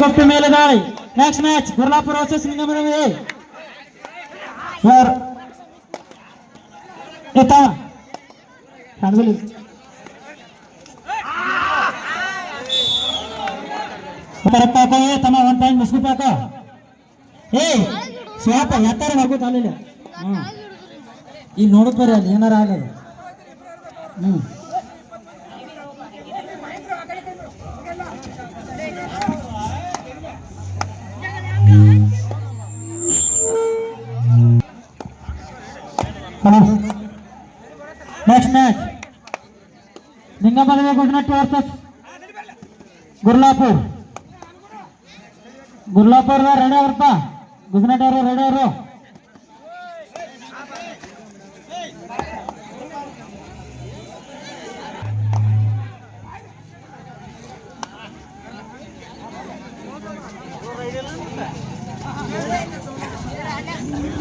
ಗೊತ್ತು ಮೇಲೆ ದಾಳಿ. ನೆಕ್ಸ್ಟ್ ಮ್ಯಾಚ್ ಗುರ್ಲಾಪುರ ವರ್ಸಸ್ ನಿಂಗಮನವಿ ಯಾರ್ ಏತ ಕಾಣಿಸಲಿ. ಕರೆಕ್ಟ್ ಹಾಕೋ ಏ, ತಮ್ಮ ಒನ್ ಟೈಮ್ ಮುಸ್ಕುಪ್ ಹಾಕೋ ಏ, ಸ್ವಾಪ, ಎತ್ತರ ಮಾಡ್ಕೋತ ಅಲ್ಲಿಲ್ಲ ಹ್ಞೂ ಈಗ ಬರ್ರಿ ಅಲ್ಲಿ ಏನಾರ ಆಗದು ಹ್ಞೂ ನಿಂಗಮನವಿ ಗುಜನಟ್ಟಿ ವರ್ಸಸ್ ಗುರ್ಲಾಪುರ್ ಗುರ್ಲಾಪುರ್ ರೆಡಿ ಅವ್ರಪ್ಪ ಗುಜನಾಟ್ ಅವರು ರೆಡಿ ಅವರು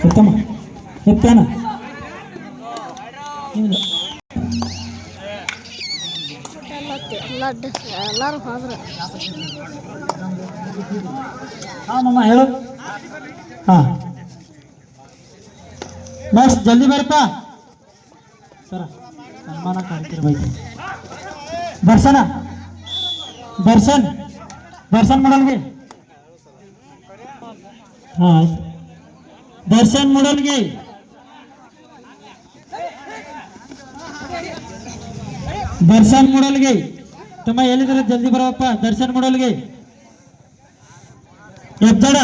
ಉತ್ತಮ ಎತ್ತಾನ ಹಾ ಮಮ್ಮ ಹೇಳು ಹಾ ನೆಕ್ಸ್ಟ್ ಜಲ್ದಿ ಬರ್ಪ ಸರ ಸನ್ಮಾನ ಕಾಣ್ತಿರ್ಬೇಕು ದರ್ಶನ ದರ್ಶನ್ ದರ್ಶನ್ ಮಾಡಲ್ಗೆ ಹಾ ಆಯ್ತು ದರ್ಶನ್ ಮಾಡಲ್ಗೆ ದರ್ಶನ್ ಮಾಡಲ್ಗೆ ತಮ್ಮ ಎಲ್ಲಿದ್ರೆ ಜಲ್ದಿ ಬರವಪ್ಪ ದರ್ಶನ ಮಾಡೋಲ್ಗೆ. ಎದ್ದಡ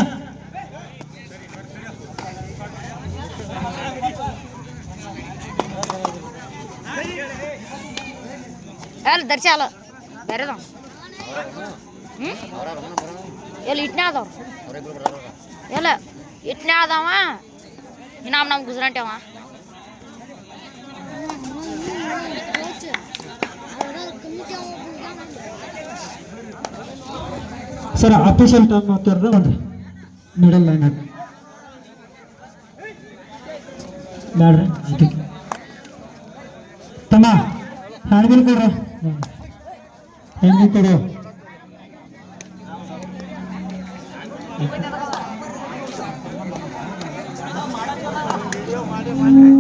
ಎಲ್ಲಿ ದರ್ಶಿ ಅಲ್ಲ ಬೇರೆದ ಎಲ್ಲಿ ಇಟ್ನೇ ಅದಾವ ಎಲ್ಲ? ಇಟ್ನೇ ಅದಾವ ಇನ್ನಾಮ್ ನಮ್ಮ ಗುಜರಾಟಿ ಅವ. ಸರ್ ಅಫಿಷಿಯಲ್ ಟರ್ಮ್ ಮಾತಾಡ್ರೆ ಒಂದು ಮಿಡಲ್ ಲೈನ್ ಬೇಡ್ರಿ ತಮ್ಮ ಹ್ಯಾಂಡ್ಬಿಲ್ ಕೊಡ್ರಿ ಹೆಂಗೆ ಕೊಡು? ಹಲೋ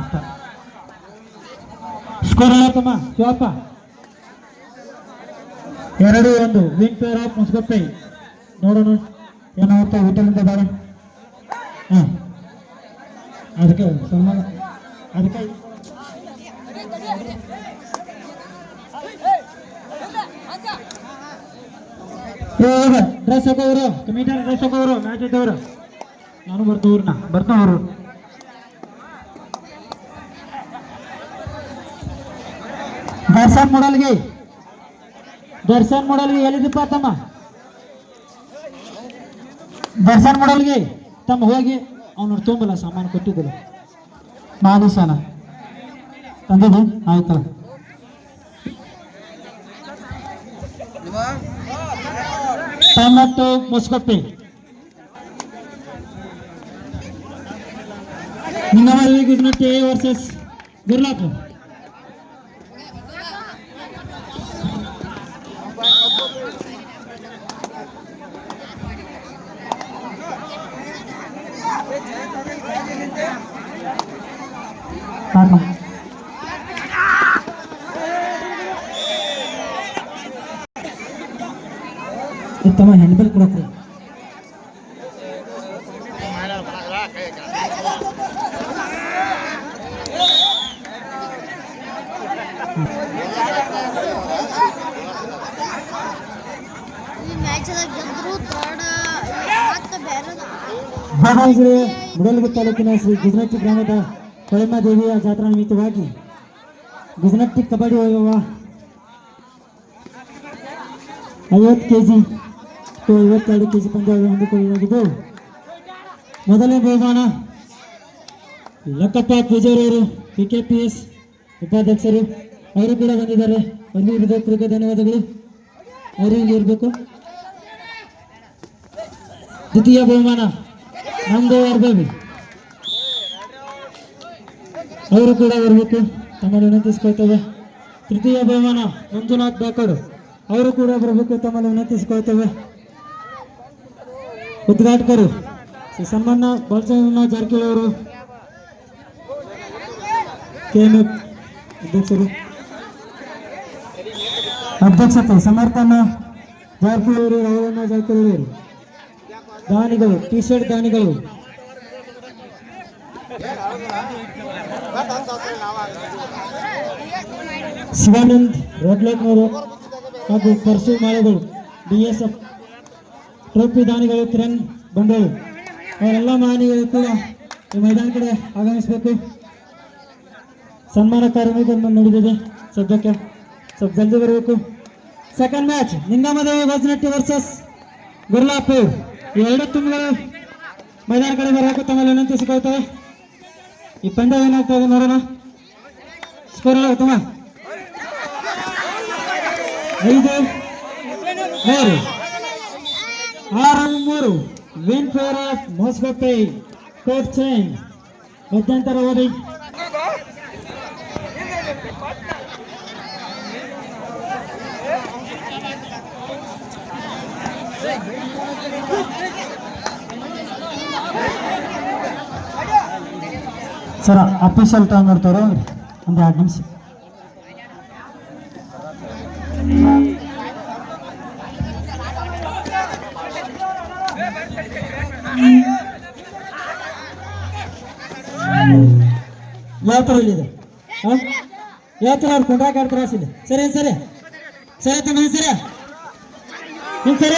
ಅಷ್ಟ. ಸ್ಕೋರ್ ಎಲ್ಲ ತಮ್ಮ? ಶಿವಪ್ಪ? ಎರಡು ಒಂದು. ವಿನ್ ಪೇರ್ ಆಫ್ ಮುಸ್ಕೊಪ್ಪೈ ನೋಡೋಣ ಏನಾಗುತ್ತೆ ಹೋಟೆಲಿಂದ ಬಾರ. ಅದಕ್ಕೆ ಸನ್ಮಾನ. ಅದಕ್ಕೆ. ಡ್ರೆಸ್ ಹಾಕೋರು. ಕಮಿಟರ್ ಡ್ರೆಸ್ ಹಾಕೋರು. ಮ್ಯಾಚ್ ಇದ್ದವ್ರು ನಾನು ಬರ್ತವ್ರನ್ನ ಬರ್ತಾವ್ರು ದರ್ಶನ್ ಮಾಡಲ್ಗೆ. ದರ್ಶನ್ ಮಾಡಲ್ಗೆ, ಎಲ್ಲಿದ್ದಪ್ಪ ತಮ್ಮ? ದರ್ಶನ್ ಮಾಡಲ್ಗೆ, ತಮ್ಮ ಹೋಗಿ. ಅವನು ತುಂಬಲ್ಲ ಸಾಮಾನು ಕೊಟ್ಟಿದ್ದಿಲ್ಲ. ಮಾದೇಶನ ತಂದಿದ್ದು? ಆಯ್ತಲ್ಲ ಟೊಮೆಟೊ ಮುಸ್ಕೊಪ್ಪಿ. ನಿಂಗಮಲ್ಲಿ ಗುಜನಟ್ಟಿ ವರ್ಸಸ್ ಗುರ್ಲಾಪುರ್ ಕಾರಣ ತಮ್ಮ ಹೆಣ್ಬಲ್ ಕೊಡಕ್ರಿ ಈ ಮ್ಯಾಚದಾಗ ಗೆದ್ರು ಥರ್ಡ್ ಮತ್ತೆ ಬೇರೆದ ಹಾಗಾಗಿ ಮುಡಲಗಿ ತಾಲೂಕಿನ ಶ್ರೀ ಗುಜರಾತಿ ಗ್ರಾಮದ ಕೊಳಮ್ಮ ದೇವಿಯ ಜಾತ್ರಾ ನಿಮಿತ್ತವಾಗಿ ಗುಜರಾತಿ ಕಬಡ್ಡಿ ವೈಭವ ಐವತ್ತು ಕೆ ಜಿ ಐವತ್ತೆರಡು ಕೆ ಜಿ ಪಂದ್ಯ ಹೊಂದಿಕೊಳ್ಳಲಾಗಿದ್ದು ಮೊದಲನೇ ಬಹುಮಾನ ಲಕ್ಕಪ್ಪ ಪೂಜಾರವರು ಪಿ ಕೆ ಪಿ ಎಸ್ ಉಪಾಧ್ಯಕ್ಷರು. ಅವರು ಕೂಡ ಬಂದಿದ್ದಾರೆ. ಅವ್ರಿಗೂ ಹೃದಯಪೂರ್ವಕ ಧನ್ಯವಾದಗಳು. ಅವರು ಇಲ್ಲಿ ಇರಬೇಕು ದ್ವಿತೀಯ ಬಹುಮಾನ. ನಮ್ದು ಅರ್ಧ ಅವರು ಕೂಡ ಬರಬೇಕು. ತಮ್ಮಲ್ಲಿ ವಿನಂತಿಸ್ಕೊಳ್ತೇವೆ ತೃತೀಯ ಬಹುಮಾನ ಮಂಜುನಾಥ್ ಬೇಕರ್ ಅವರು ಕೂಡ ಬರಬೇಕು. ತಮ್ಮಲ್ಲಿ ವಿನಂತಿಸ್ಕೊಳ್ತೇವೆ ಉದ್ಘಾಟಕರು ಶ್ರೀ ಸನ್ಮಾನ ಬಾಲಚಂದ್ರ ಜಾರಕಿಹೊಳಿ ಅವರು. ಅಧ್ಯಕ್ಷರು. ಅಧ್ಯಕ್ಷತೆ ಸಮರ್ಥನ ಜಾರಕಿಹೊಳಿ ರಾಘವಣ್ಣ ಜಾರಕಿಹೊಳಿ ದಾನಿಗಳು ಟಿ ಶರ್ಟ್ ದಾನಿಗಳು. ಶಿವಾನಂದ್ ರೋಡ್ಲಕ್ನವರು ಹಾಗೂ ಪರ್ಸು ಮಾಳೆಗಳು ಡಿ ಎಸ್ ಎಫ್ ಟ್ರೋಫಿ ದಾನಿಗಳು ಕಿರಣ್ ಬಂಡೋಳು. ಅವರೆಲ್ಲ ಮಾನಿಗಳು ಕೂಡ ಈ ಮೈದಾನ ಕಡೆ ಆಗಮಿಸಬೇಕು. ಸನ್ಮಾನ ಕಾರ್ಯಕ್ರಮ ನಡೆದಿದೆ ಸದ್ಯಕ್ಕೆ. ಸ್ವಲ್ಪ ಜಲ್ದಿ ಬರಬೇಕು. Second match Ningamadevi Vajanatti versus Gurlapur ಈ ಎರಡು ತುಂಬಿಗಳು ಮೈದಾನ ಕಡೆ ಬರಬೇಕು ತಮ್ಮಲ್ಲಿ ವಿನಂತಿಸಿಕೊಳ್ತೇವೆ ಈ ಪಂದ್ಯ ಏನಾಗ್ತದೆ ನೋಡೋಣ ಸ್ಕೋರ್ ಎಲ್ಲ ಉತ್ತಮ ಐದು ಮೂರು ಆರು ಮೂರು ವಿನ್ ಫೇರ್ ಆಫ್ ಮೋಸ್ಗೊಪ್ಪೆ ಕೋಟ್ ಚೈನ್ ಮಧ್ಯಂತರ ಓದಿ ಸರ ಅಫಿಷಿಯಲ್ ಟೈಮ್ ನೋಡ್ತಾರೋ ಒಂದು ಎರಡು ನಿಮಿಷ. ಯಾವ ಥರ ಇಲ್ಲಿದೆ ಯಾವ ಥರ ಅವ್ರು ಕೊಂಡ್ರಾಕ ಆಡ್ತಾರೆ ಸರಿ ಸರಿ. ಸರಿ ತಮ್ಮ ಸರಿ. ಏನು ಸರಿ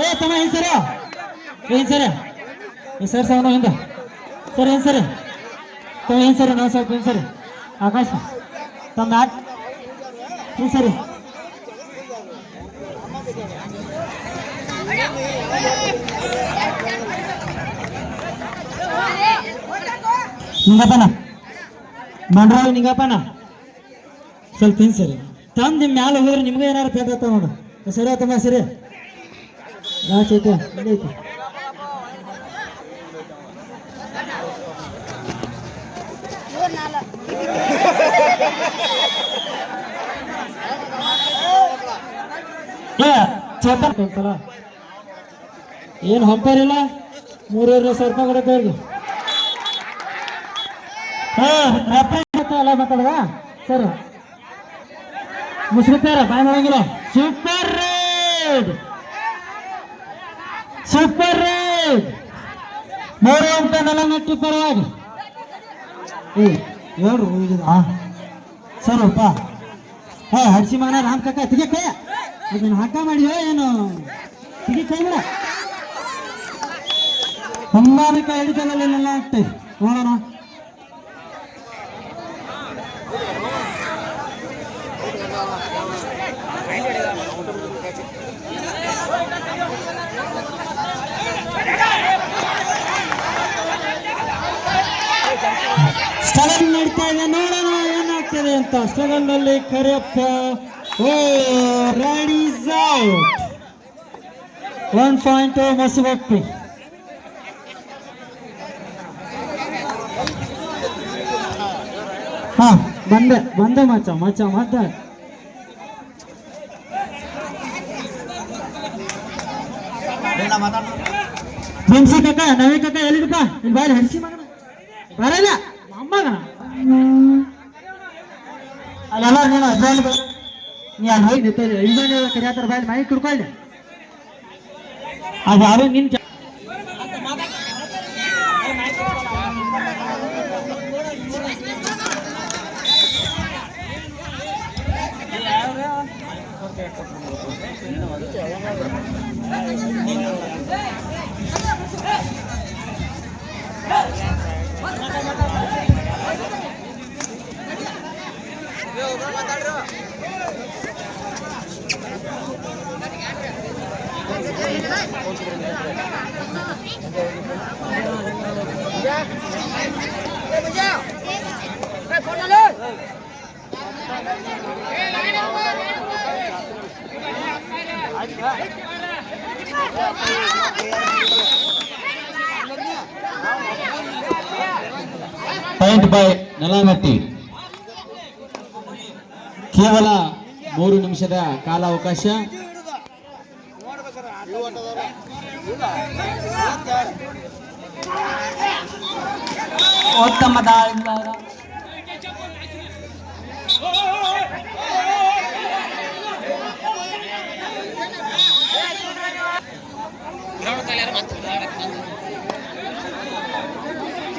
ಏ, ತಮ್ಮ ಏನು ಸರ ಏನು ಸರಿ ಈ ಸರ್ ಸರ್ ಸರಿ ಏನು ಸರಿ ತಮ್ಮ ಏನು ಸರಿ ನಾವು ಸ್ವಲ್ಪ ಏನು ಸರಿ ಆಕಾಶ, ತಮ್ಮ ಯಾಕೆ ಏನು ಸರಿ ನಿಂಗಪ್ಪನ? ಮಂಡ್ರಾವ್ ನಿಂಗಪ್ಪನ? ಸ್ವಲ್ಪ ಹಿಂಗೆ ಸರಿ ತಂದು ನಿಮ್ಮ ಮ್ಯಾಲೆ ಹೋದ್ರೆ ನಿಮ್ಗೆ ಏನಾರು ಪೇಟ ನೋಡು. ಸರಿ, ತಮ್ಮ ಸರಿ ನಾ ಚೈತ ಐತಿ ಏನ್ ಏನು ಹೊಂಪೇರಿಲ್ಲ ಮೂರೂವರೆ ಸಾವಿರ ರೂಪಾಯಿ ಕೊಡಕ್ಕೆ ಅವ್ರಿಗೆ ಎಲ್ಲ ಮಾತಾಡದ? ಸರಿ. ಮುಸ್ಲಿತಾರ ಬಾಯ್ ಮಾಡಂಗಿಲ್ಲ ಸೂಪರ್ ರೇಡ್ ಸೂಪರ್ ಮೂರು ಅಂಕ ನೆಲ ನೆಟ್ಟಿ ಪರವಾಗಿ. ಸರ್ ಸರಪ್ಪ ಹೇ ಹಡ್ಸಿ ಮಗನ ರಾಮ್ ಕಾಕ, ತಿಗೆ ಅದನ್ನ ಹಾಕ ಮಾಡಿಯೋ ಏನು? ತಿಗೆ ಕೈ ಬಿಡ. ಹೊಂಬಾರಿಕ ಹಿಡಿತದಲ್ಲೆಲ್ಲ ಆಗ್ತದೆ. ನೋಡೋಣ. ಸ್ಟ್ರಗಲ್ ನಡೀತಾ ಇದೆ. ನೋಡೋಣ ಏನಾಗ್ತದೆ ಅಂತ. ಸ್ಟ್ರಗಲ್ನಲ್ಲಿ ಕರಿಯಪ್ಪ ಓ ರೆಡೀಸ್ ಔಟ್ ಒನ್ ಪಾಯಿಂಟ್ ಮಸುಬಪ್ಪಿ ಹಾ ಬಂದೆ ಬಂದೆ ಮಚ್ಚ ಮಚ್ಚ ಮತ್ತೆ. ಭೀಮ್ಸಿ ಕಾಕ ನವೀನ್ ಕಾಕ ಎಲ್ಲಿದಪ್ಪ ಇಲ್ಲಿ ಬಾರಿ ಹರಿಸಿ ಮಗನ ಬರಲ್ಲ. ಅಮ್ಮನ ಅಲ್ಲೆಲ್ಲ ನೀನು ಅದ್ರಲ್ಲಿ ನೀ ಅಲ್ಲಿ ಹೋಗಿ ನಿಂತ ಐದನೇ ಕರಿಯಾತರ ಬಾಯಲ್ಲಿ ಮೈ ಕಿಡ್ಕೊಳ್ಳಿ ಅದು ಯಾರು ನಿನ್ Hey! Point by Nalamati. Kiyala, Muru Nimshada, Kala Okasha. ಉತ್ತಮ ದಾಳಿಯಿಂದ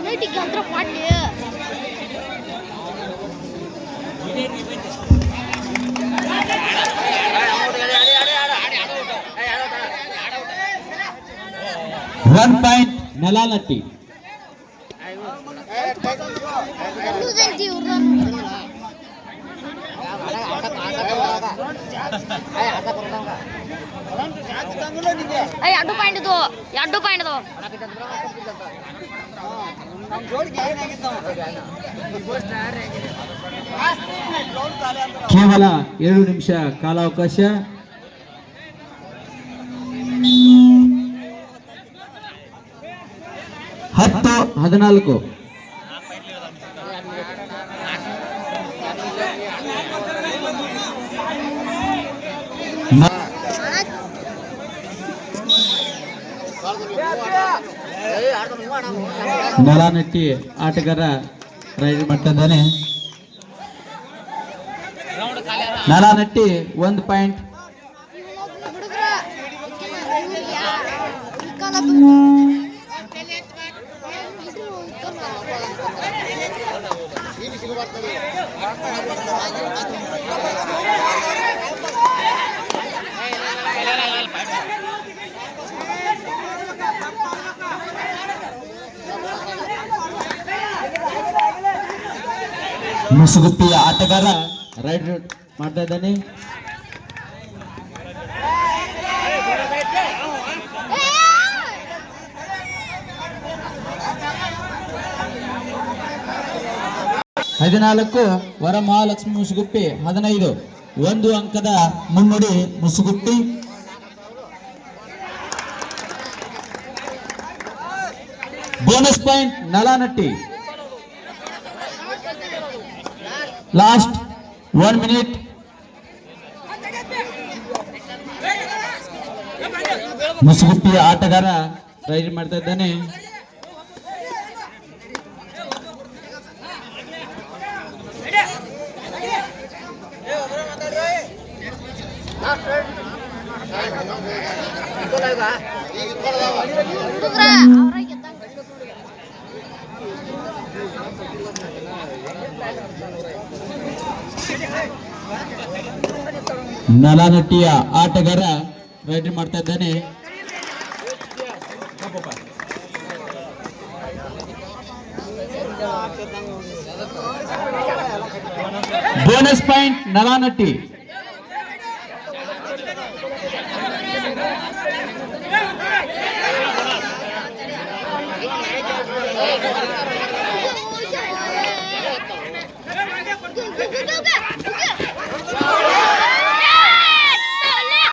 ನೈಟಿಗೆ ಅಂತ ಒನ್ ಪಾಯಿಂಟ್ ನೆಲನಟ್ಟಿ ಎರಡು ಪಾಯಿಂಟ್ ಇದು ಎರಡು ಪಾಯಿಂಟ್ ಇದು. ಕೇವಲ ಎರಡು ನಿಮಿಷ ಕಾಲಾವಕಾಶ. ಹದಿನಾಲ್ಕು ನೆಲನಟ್ಟಿ ಆಟಗಾರ ರೈಡ್ ಮಾಡ್ತಿದ್ದಾನೆ ನೆಲನಟ್ಟಿ ಒಂದು ಪಾಯಿಂಟ್ ಹುಡುಗ್ರ ಇವ್ರಿಗೆ ಯಾ- ಈ ಕಾಲ ಬಂದು- ಇದು ಈ ಕಾಲ. ಮುಸುಗುಪ್ಪಿಯ ಆಟಗಾರ ರೈಡ್ ಮಾಡ್ತಾ ಇದ್ದಾನೆ. ಹದಿನಾಲ್ಕು ವರಮಹಾಲಕ್ಷ್ಮಿ ಮುಸುಗುಪ್ಪಿ ಹದಿನೈದು. ಒಂದು ಅಂಕದ ಮುನ್ನುಡಿ Musuguppi. Bonus point Nalanatti. Last one minute. ಮುಸುಗುಪ್ಪಿಯ ಆಟಗಾರ ರೈಡ್ ಮಾಡ್ತಾ ಇದ್ದಾನೆ. ನಲಾನಟ್ಟಿಯ ಆಟಗಾರ ರೈಡ್ ಮಾಡ್ತಾ ಇದ್ದಾನೆ. Bonus point Nalanatti.